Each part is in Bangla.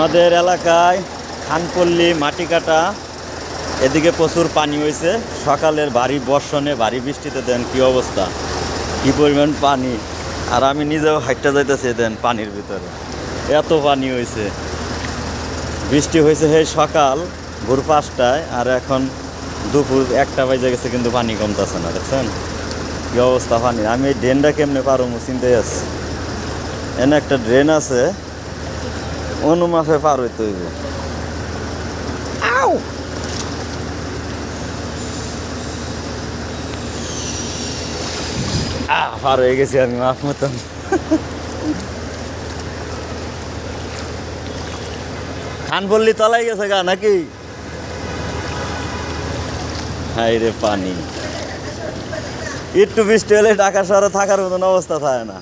আমাদের এলাকায় খানপল্লী মাটি কাটা এদিকে প্রচুর পানি হয়েছে সকালের ভারী বর্ষণে, ভারী বৃষ্টিতে দেন কি অবস্থা? কি পরিমাণ পানি? আর আমি নিজেও হাইটটা যাইতেছি দেন পানির ভিতরে। এত পানি হয়েছে বৃষ্টি হয়েছে সেই সকাল, ভোর পাঁচটায়, আর এখন দুপুর একটা বাজে গেছে কিন্তু পানি কমতেছে না, দেখছেন? কি অবস্থা পানি আমি এই ড্রেনটা কেমনে পারো চিন্তাই আছে। এনে একটা ড্রেন আছে অনুমাফে পার হইতে হইব। আউ! আহ পার হয়ে গেছি আমি মাফ মতন। খান বললি তলাই গেছে গা নাকি? হাই রে পানি। একটু বৃষ্টি হলে ঢাকা শহরে থাকার মতন অবস্থা থাকে না।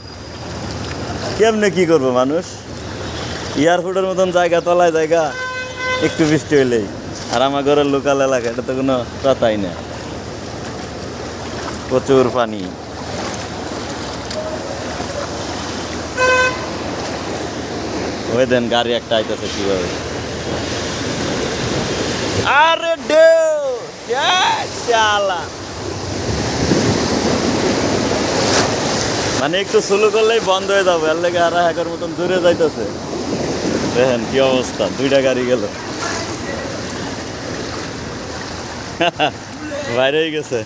কেমনে কি করব মানুষ? এয়ারপোর্টের মতন জায়গা, তলায় জায়গা, একটু বৃষ্টি হইলেই। আর আমার ঘরের লোকাল এলাকা, এটা তো কোনো কথাই না। প্রচুর পানি। ওই দেন, গাড়ি একটা আইতেছে কীভাবে? আরে শালা! মানে একটু স্লো করলেই বন্ধ হয়ে যাবে এর লেগে আর হ্যাকার মতন দূরে যাইতেছে। দেখেন কি অবস্থা? দুইটা গাড়ি গেল। বাইরে গেছে।